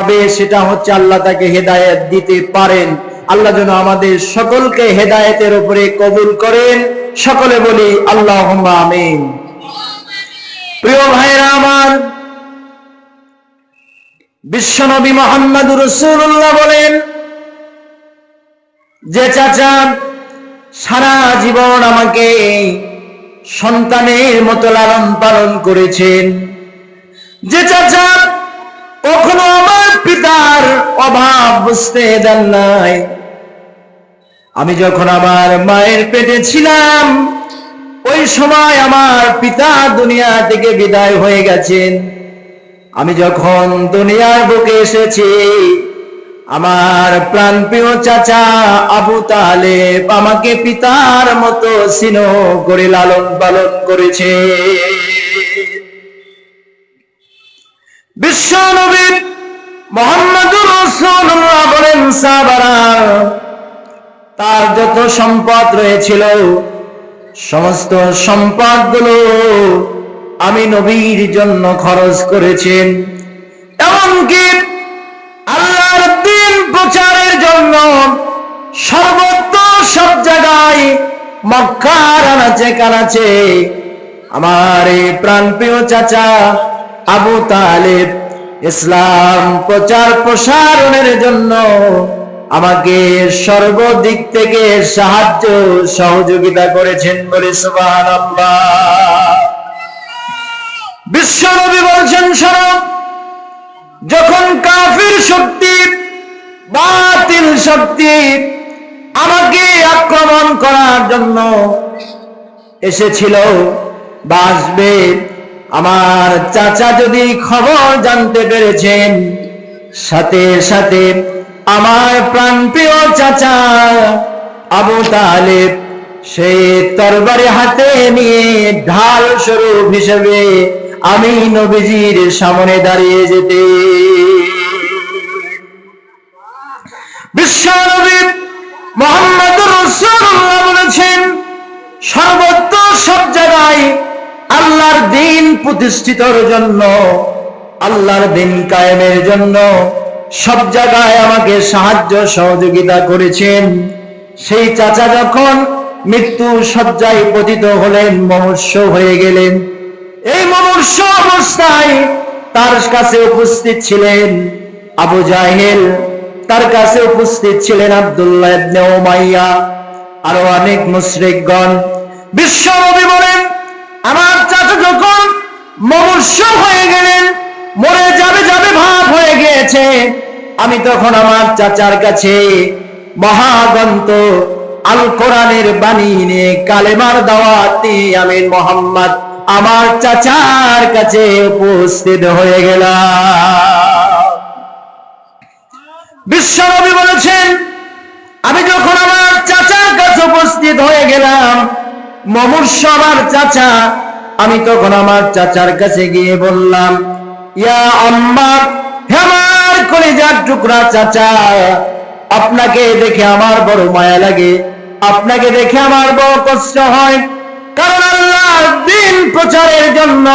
হবে, সেটা হচ্ছে আল্লাহ তাকে হেদায়েত দিতে পারেন। আল্লাহ যেন আমাদের সকলকে হেদায়েতের উপরে কবুল করেন। সকলে বলি আল্লাহ আমিন। প্রিয় ভাইরা আমার, বিশ্বনবী মোহাম্মদ রসুল্লাহ বলেন, যে চাচা সারা জীবন আমাকে সন্তানের মতো লালন পালন করেছেন, যে চাচা কখনো আমার অভাব বুঝতে দেন নাই। আমি যখন আমার মায়ের পেটে ছিলাম, ওই সময় আমার পিতা দুনিয়া থেকে বিদায় হয়ে গেছেন। আমি যখন দুনিয়ার বুকে এসেছি, আমার প্রাণপ্রিয় চাচা আবু তালেব আমাকে পিতার মতো স্নেহ করে লালন পালন করেছে। বিশ্বনবী মোহাম্মদুর বলেন তার যত সম্পদ রয়েছিল, সমস্ত সম্পদগুলো আমি নবীর জন্য খরচ করেছেন। এমনকি আল্লাহর দিন প্রচারের জন্য সর্বত্র সব জায়গায় মক্কার আনাচে কানাচে আমার এই প্রাণপ্রিয় চাচা আবু তালেব ইসলাম প্রচার প্রসারণের জন্য আমাকে সর্বদিক থেকে সাহায্য, সহযোগিতা করেছেন বলে বিশ্বনবী বলছেন শরৎ যখন কাফির শক্তি, বাতিল শক্তি আমাকে আক্রমণ করার জন্য এসেছিল বাসবে আমার চাচা যদি খবর জানতে পেরেছেন, সাথে সাথে আমার প্রাণপ্রিয় চাচা আবু তালেব সেই তরবারি হাতে নিয়ে ঢাল স্বরূপ হিসেবে আমি নবীজির সামনে দাঁড়িয়ে যেতে। বিশ্বনবী মোহাম্মদ রসুল্লাহ বলেছেন, সর্বত্র সব জায়গায় আল্লাহর দিন প্রতিষ্ঠিতর জন্য, আল্লাহর দিন কায়েমের জন্য সব জায়গায় আমাকে সাহায্য সহযোগিতা করেছেন। সেই চাচা যখন মৃত্যু সজ্জায় পতিত হলেন, মহর্ষ হয়ে গেলেন। এই মমর্ষ অবস্থায় তার কাছে উপস্থিত ছিলেন আবু জাহেল, তার কাছে উপস্থিত ছিলেন আব্দুল্লাহ ইবনে আরও অনেক মুশরিকগণ। বিশ্বনবী বলেন আমার চাচা যখন মমর্ষ হয়ে গেলেন, মরে যাবে যাবে ভাব হয়ে গিয়েছে, আমি তখন আমার চাচার কাছে মহাগন্ত আল কোরআনের বাণী নিয়ে কালেমার দাওয়াত দিয়ে আমি মোহাম্মদ আমার চাচার কাছে উপস্থিত হয়ে গেলাম। বিশ্বনবী বলেছেন, আমি যখন আমার চাচার কাছে উপস্থিত হয়ে গেলাম মমূর্ষ আমার চাচা। আমি তখন আমার চাচার কাছে গিয়ে বললাম, ইয়া আম্মা, হে আমার কলিজার টুকরা চাচা, আপনাকে দেখে আমার বড় মায়া লাগে, আপনাকে দেখে আমার বড় কষ্ট হয়। কারণ আল্লাহর দিন প্রচারের জন্য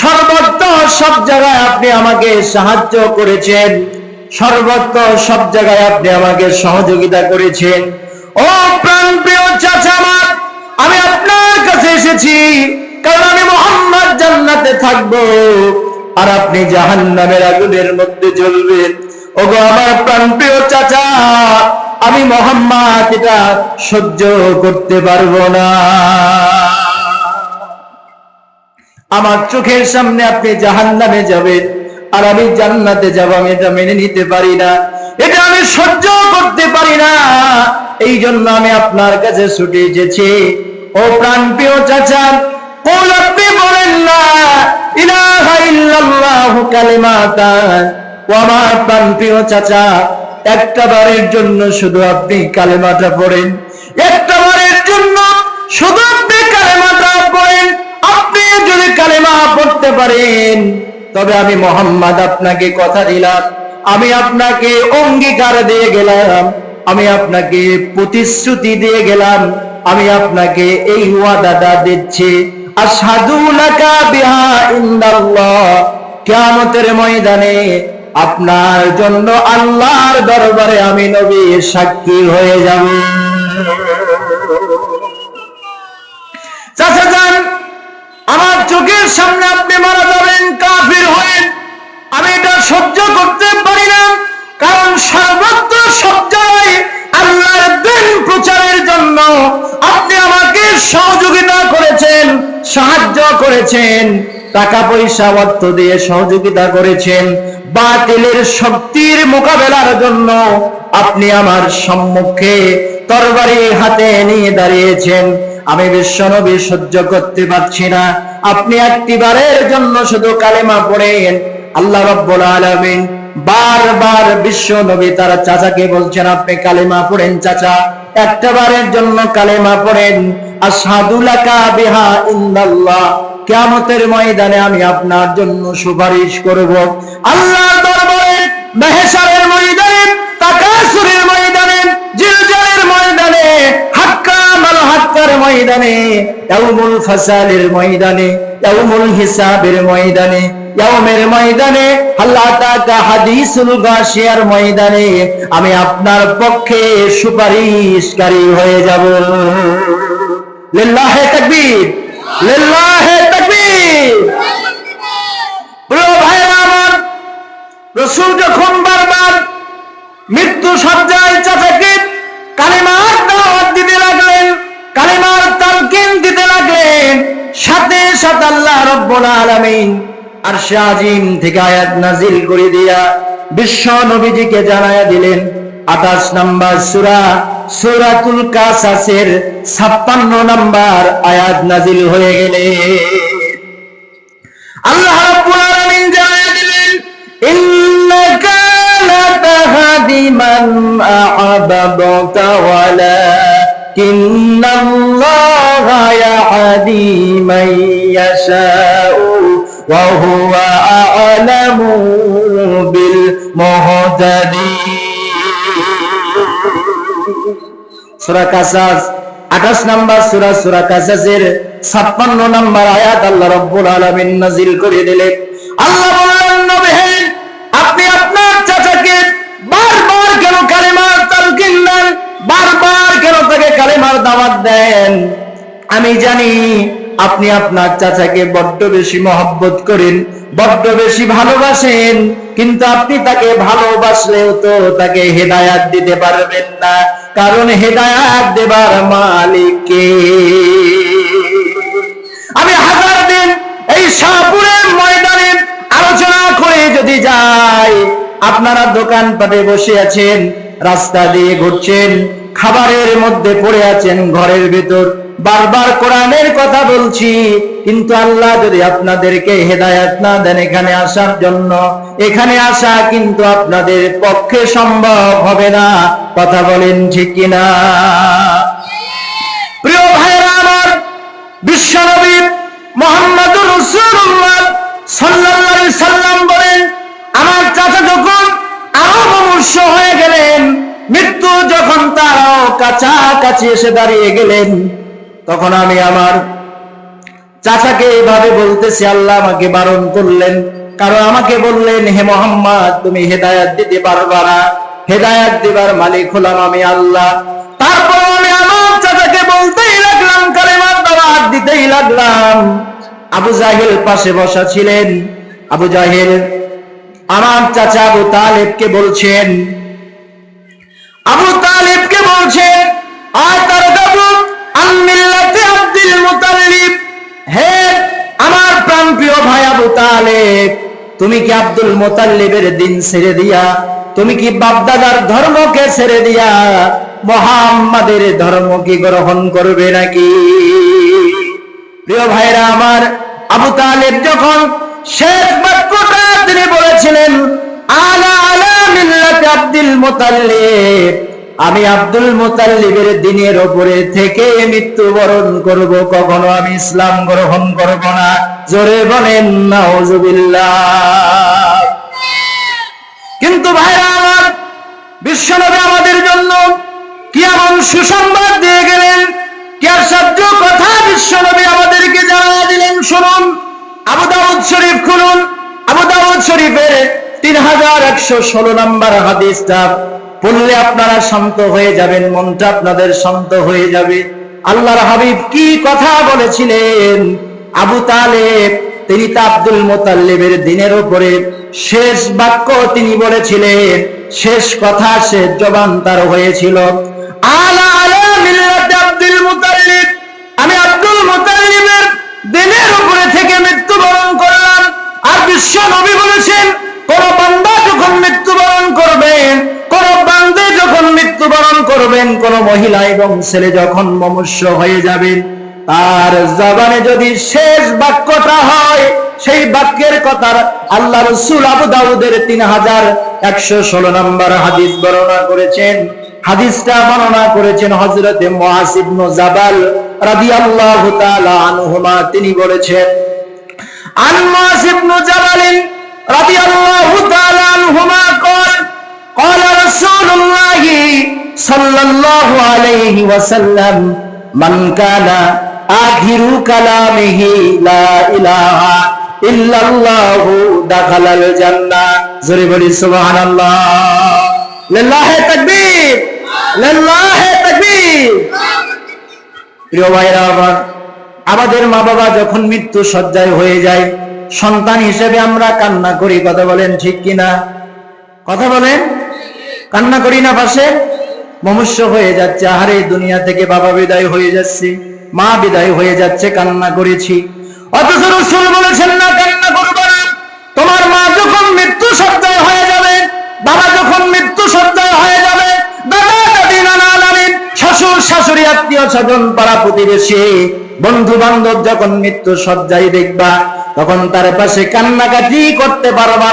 সর্বত্র সব জায়গায় আপনি আমাকে সাহায্য করেছেন। সর্বত্র সব জায়গায় আপনি আমাকে সহযোগিতা করেছেন। ও প্রাণ প্রিয় চাচা আমি আপনার কাছে এসেছি কারণ আমি মোহাম্মদ জান্নাতে থাকব। আর আপনি জাহান্নামের আগুনের মধ্যে জ্বলবেন। ওগো আমার প্রাণপ্রিয় চাচা, আমি মোহাম্মদ, এটা সহ্য করতে পারব না। আমার চোখের সামনে আপনি জাহান্নামে যাবেন, আর আমি জান্নাতে যাব, আমি এটা মেনে নিতে পারি না। এটা আমি সহ্য করতে পারি না। এই জন্য আমি আপনার কাছে ছুটে এসেছি। ও প্রাণপ্রিয় চাচা কোন আপনি বলেন না, ইলাহা ইল্লাল্লাহু কালিমাতান ও আমার প্রাণপ্রিয় চাচা, একটা বারের জন্য শুধু আপনি কালেমাটা পড়েন। একটা বারের জন্য শুধু আপনি কালেমাটা পড়েন। আপনি যদি কালেমা পড়তে পারেন, তবে আমি মোহাম্মদ আপনাকে কথা দিলাম। আমি আপনাকে অঙ্গীকার দিয়ে গেলাম। আমি আপনাকে প্রতিশ্রুতি দিয়ে গেলাম। আমি আপনাকে এই ওয়াদাটা দিচ্ছি। কিয়ামতের ময়দানে আপনার জন্য আল্লাহর দরবারে আমি নবী সাক্ষী হয়ে যাব। আমার চোখের সামনে আপনি মারা যাবেন, কাফির হয়ে। আমি এটা সহ্য করতে পারি না, কারণ সর্বত্র সব জন্য আপনি আমাকে সহযোগিতা করেছেন, সাহায্য করেছেন টাকা পয়সা অর্থ দিয়ে সহযোগিতা করেছেন। বাতিলের শক্তির মোকাবেলার জন্য আপনি আমার সম্মুখে তরবারি হাতে নিয়ে দাঁড়িয়েছেন। আমি বিশ্বনবী সহ্য করতে পারছি না। আপনি একটিবারের জন্য শুধু কালেমা পড়েন। আল্লাহ রাব্বুল আলামিন বারবার বিশ্ব নবী তার চাচাকে বলছেন, আপনি কালেমা পড়েন, চাচা। একটা বারের জন্য কালেমা পড়েন, আশহাদু লাকা বিহা ইল্লাল্লাহ। কিয়ামতের ময়দানে আমি আপনার জন্য সুপারিশ করব। আল্লাহর দরবারে মেহসারের ময়দানে, তাকাসুরের ময়দানে, জিলজালের ময়দানে, হাক্কা মাল হাক্কার ময়দানে, ইয়াউমুল ফাসালের ময়দানে, ইয়াউমুল হিসাবের ময়দানে ইয়াউমের ময়দানে আল্লাহ তাআলা হাদিসুল গাশিয়ার ময়দানে আমি আপনার পক্ষে সুপারিশকারী হয়ে যাব। লিল্লাহে তাকবীর লিল্লাহে তাকবীর। প্রিয় ভাইরা আমার রসুল যখন বারবার, মৃত্যু সজ্জায় চাচাকে কালিমার দাওয়াত দিতে লাগলেন, কালিমার তালকিন দিতে লাগলেন। সাথে সাথে আল্লাহ রব্বুল আলামিন আর আজিম থেকে আয়াত নাজিল করে দিয়া বিশ্ব নবীজিকে জানায়া দিলেন, আঠাশ নাম্বার সুরা, সুরাতুল কাসাসের ছাপ্পান্ন নাম্বার আয়াত নাজিল হয়ে গেলে। আল্লাহ রাব্বুল আলামিন জানিয়ে আ'লামু বিল মুহতাদিন সূরা কাসাস 28 নাম্বার সূরা সূরা কাসাসের 56 নাম্বার আয়াত আল্লাহ রাব্বুল আলামিন নাযিল করে দিলেন। আল্লাহ বললেন আপনি আপনার চাচাকে বারবার কেন কালেমার তালকিন দেন? বারবার কেন তাকে কালেমার দাওয়াত দেন? আমি জানি আপনি আপনার চাচাকে বড্ড বেশি মহব্বত করেন, বড্ড বেশি ভালোবাসেন, কিন্তু আপনি তাকে ভালোবাসলেও তো তাকে হেদায়াত দিতে পারবেন না। কারণ হেদায়াত দেবার মালিককে। আমি হাজার দিন এই শাহপুরের ময়দানে আলোচনা করে যদি যাই, আপনারা দোকানপাটে বসে আছেন, রাস্তা দিয়ে ঘুরছেন, খাবারের মধ্যে পড়ে আছেন, ঘরের ভেতর। বারবার কোরআনের কথা বলছি, কিন্তু আল্লাহ যদি আপনাদেরকে হেদায়াত না দেন এখানে আসার জন্য, এখানে আসা কিন্তু আপনাদের পক্ষে সম্ভব হবে না। কথা বলেন ঠিক কিনা? প্রিয় ভাইরা আমার, বিশ্বনবী মোহাম্মদুর রাসূলুল্লাহ সাল্লাল্লাহু সাল্লাম বলেন, আমার চাচা যখন আরও মনুষ্য হয়ে গেলেন, মৃত্যু যখন তারাও কাছাকাছি এসে দাঁড়িয়ে গেলেন তখন আমি আমার চাচাকে এভাবে বলতেছি, আল্লাহ আমাকে বারণ করলেন। কারণ আমাকে বললেন, হে মোহাম্মদ, তুমি হেদায়াত দিতে পারবা না। হেদায়াত দিবার মালিক হলাম আমি আল্লাহ। তারপর আমি আমার চাচাকে বলতেই লাগলাম, কালেমার দাওয়াত দিতেই লাগলাম। আবু জাহেল পাশে বসা ছিলেন। আবু জাহেল আমার চাচা আবু তালেবকে বলছেন, আবু তালেবকে বলছেন আর তার তালেব তুমি কি আব্দুল মুতাল্লিবের দিন ছেড়ে দিয়া, তুমি কি বাপদাদার ধর্মকে ছেড়ে দিয়া মোহাম্মদের ধর্ম কি গ্রহণ করবে নাকি? প্রিয় ভাইরা আমার, আবু তালেব যখন শেষ বাক্যটা তিনি বলেছিলেন, আলা আলা মিল্লাত আব্দুল মুতাল্লিব আমি আব্দুল মুতাল্লিবের দিনের ওপরে থেকে মৃত্যুবরণ করব, কখনো আমি ইসলাম গ্রহণ করব না। জোরে বলেন, নাউজুবিল্লাহ। কিন্তু ভাইরা আমার, বিশ্বনবী আমাদের জন্য কি এমন সুসংবাদ দিয়ে গেলেন? কি আশ্চর্য কথা বিশ্বনবী আমাদেরকে জানা দিলেন? শুনুন, আবু দাউদ শরীফ খুলুন। আবু দাউদ শরীফের তিন হাজার একশো ষোলো নম্বর হাদিসটা পড়লে আপনারা শান্ত হয়ে যাবেন, মনটা আপনাদের শান্ত হয়ে যাবে। আল্লাহর হাবিব কি কথা বলেছিলেন? আবু তালেব, তিনি তা আব্দুল মোতাল্লিবের দিনের উপরে শেষ বাক্য তিনি বলেছিলেন, শেষ কথা শেষ জবান তার হয়েছিল। আমি আব্দুল দিনের উপরে থেকে মৃত্যুবরণ করলাম। আর বিশ্ব নবী বলেছেন, কোন বান্দা যখন মৃত্যুবরণ করবেন করবেন কোন মহিলা এবং ছেলে যখন মমস্য হয়ে যাবেন, তার জবানে যদি শেষ বাক্যটা হয়, সেই বাক্যের কথা আল্লাহ রসুল আবু দাউদের তিন হাজার একশো ষোলো নম্বর হাদিস বর্ণনা করেছেন। হাদিসটা বর্ণনা করেছেন হজরতে মহাসিবনু জাবাল রাদি আল্লাহ আনহুমা। তিনি বলেছেন, আন মহাসিবনু জাবালিন রাদি আল্লাহ আনহুমা কর আমাদের মা বাবা যখন মৃত্যু সজ্জায় হয়ে যায়, সন্তান হিসেবে আমরা কান্না করি। কথা বলেন ঠিক কিনা? কথা বলেন? কান্না করি না পাশে? মমস্য হয়ে যাচ্ছে, আহারে দুনিয়া থেকে বাবা বিদায় হয়ে যাচ্ছে, মা বিদায় হয়ে যাচ্ছে, কান্না করেছি। অথচ রসুল বলেছেন, না কান্না করব তোমার মা যখন মৃত্যু সজ্জায় হয়ে যাবে, বাবা যখন মৃত্যু সজ্জায় হয়ে যাবে নানা নানি শ্বশুর, শাশুড়ি, আত্মীয় স্বজন, পাড়া প্রতিবেশী বন্ধু বান্ধব যখন মৃত্যু সজ্জায় দেখবা, তখন তার পাশে কান্নাকাটি করতে পারবা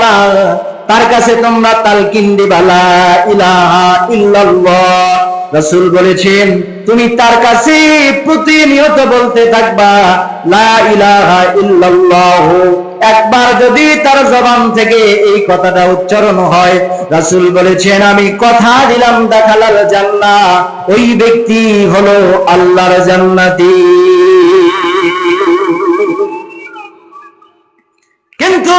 তার কাছে তোমরা তালকিন দিবালা ইলাহা ইল্লাল্লাহ। রাসূল বলেছেন, তুমি তার কাছে প্রতিনিয়ত বলতে থাকবা, লা ইলাহা ইল্লাল্লাহ। একবার যদি তার জবান থেকে এই কথাটা উচ্চারণ হয়, রাসূল বলেছেন, আমি কথা দিলাম দেখালাল জান্নাহ। ওই ব্যক্তি হলো আল্লাহর জান্নাতি। কিন্তু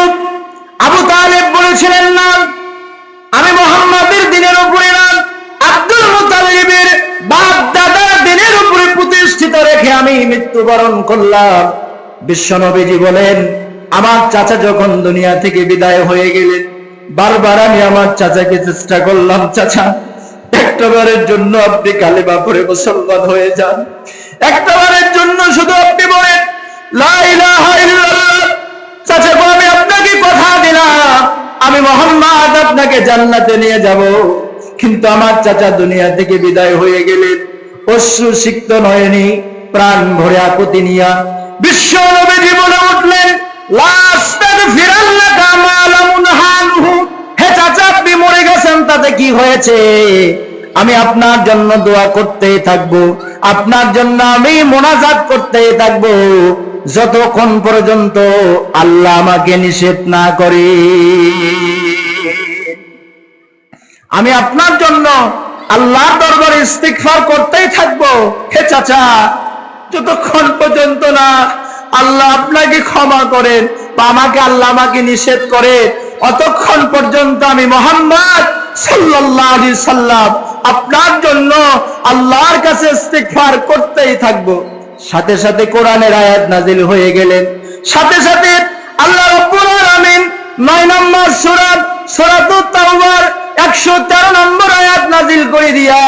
আমি মৃত্যুবরণ করলাম। বিশ্বনবীজি বলেন, আমার চাচা যখন দুনিয়া থেকে বিদায় হয়ে গেলেন, বারবার আমি আমার চাচাকে চেষ্টা করলাম, চাচা, একটাবারের জন্য আপনি কালেমা পড়ে মুসলমান হয়ে যান। একটাবারের জন্য শুধু আপনি বলেন চাচা আমি আপনাকে কথা দিলাম, আমি মোহাম্মদ আপনাকে জান্নাতে নিয়ে যাব। কিন্তু আমার চাচা দুনিয়া থেকে বিদায় হয়ে গেলেন। অশ্রু সিক্ত নয়নি প্রাণ ভরে আপত্তি নিয়া বিশ্ব নবী জীবনে উঠলেন। হে চাচা, আপনি মরে গেছেন, তাতে কি হয়েছে? আমি আপনার জন্য দোয়া করতেই থাকব। আপনার জন্য আমি মোনাজাত করতেই থাকব। যতক্ষণ পর্যন্ত আল্লাহ আমাকে নিষেধ না করে। আমি আপনার জন্য আল্লাহর দরবারে ইস্তিগফার করতেই থাকব। হে চাচা যতক্ষণ পর্যন্ত না আল্লাহ আপনাকে ক্ষমা করেন বা আমাকে আল্লাহ আমাকে নিষেধ করে, অতক্ষণ পর্যন্ত আমি মোহাম্মদ আলাইহি সাল্লাম আপনার জন্য আল্লাহর কাছে ইস্তিগফার করতেই থাকব। সাথে সাথে কোরআনের আয়াত নাজিল হয়ে গেলেন। সাথে সাথে আল্লাহ রাব্বুল আলামিন নয় নম্বর সূরা, সূরাতুত তাওবার 113 নম্বর আয়াত নাজিল করে দিয়া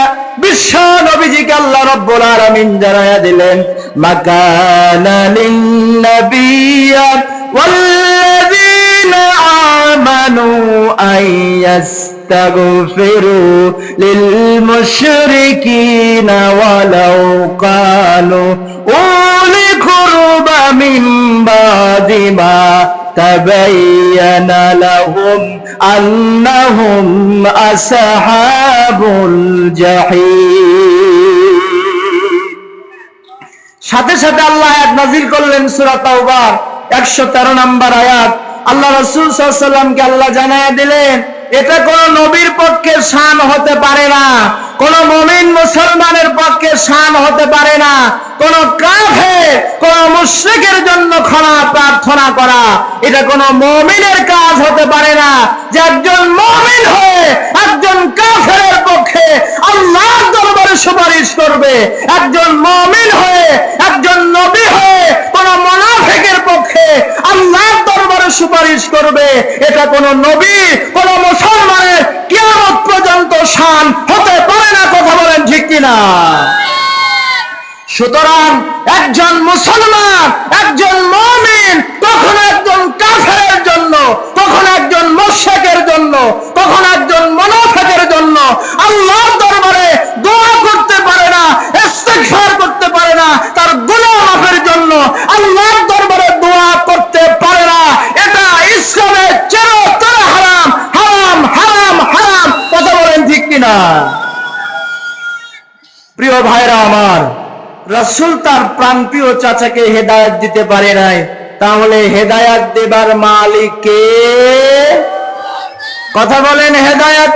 বিশ্ব নবীজিকে আল্লাহ রাব্বুল আলামিন জানায়া দিলেন মাকানা লিন নাবিয়্যা ওয়াল্লাযীনা আমানু আইয়াস্তাগফিরু লিল মুশরিকিনা ওয়ালাউ কানু উলি কুরবা মিন বাদি মা تبين لهم أنهم أصحاب الجحيم সাথে সাথে আল্লাহ আয়াত নাজিল করলেন সূরা তাওবার 113 নম্বর আয়াত আল্লাহ রাসূল সাল্লাল্লাহু আলাইহি সাল্লামকে আল্লাহ জানায়া দিলেন এটা কোন নবীর পক্ষে শান হতে পারে না। কোন মমিন মুসলমানের পক্ষে শান হতে পারে না। কোন কাফে কোন মুশ্রিকের জন্য ক্ষমা প্রার্থনা করা, এটা কোন মমিনের কাজ হতে পারে না। যে একজন মমিন হয়ে একজন কাফের পক্ষে আল্লাহর দরবারে সুপারিশ করবে, একজন মমিন হয়ে একজন নবী হয়ে কোন মোনাফেকের পক্ষে আল্লাহর দরবারে সুপারিশ করবে, এটা কোন নবী, কোন মুসলমানের কিয়ামত পর্যন্ত শান হতে পারে না, কথা বলেন ঠিক কিনা? সুতরাং একজন মুসলমান, একজন মমিন, কখন একজন কাফের জন্য, কখন একজন মোশেকের জন্য, কখন একজন মনোফেকের জন্য আল্লাহর দরবারে দোয়া করতে পারে না ইস্তেগফার করতে পারে না তার গুনাহ মাফের জন্য আল্লাহর দরবারে দোয়া করতে পারে না এটা ইসলামের চিরতরে হারাম হারাম হারাম হারাম কথা বলেন ঠিক কিনা প্রিয় ভাইরা আমার, রসুল তার প্রাণপ্রিয় চাচাকে হেদায়ত দিতে পারে নাই। তাহলে হেদায়াত দেবার মালিক কথা বলেন, হেদায়াত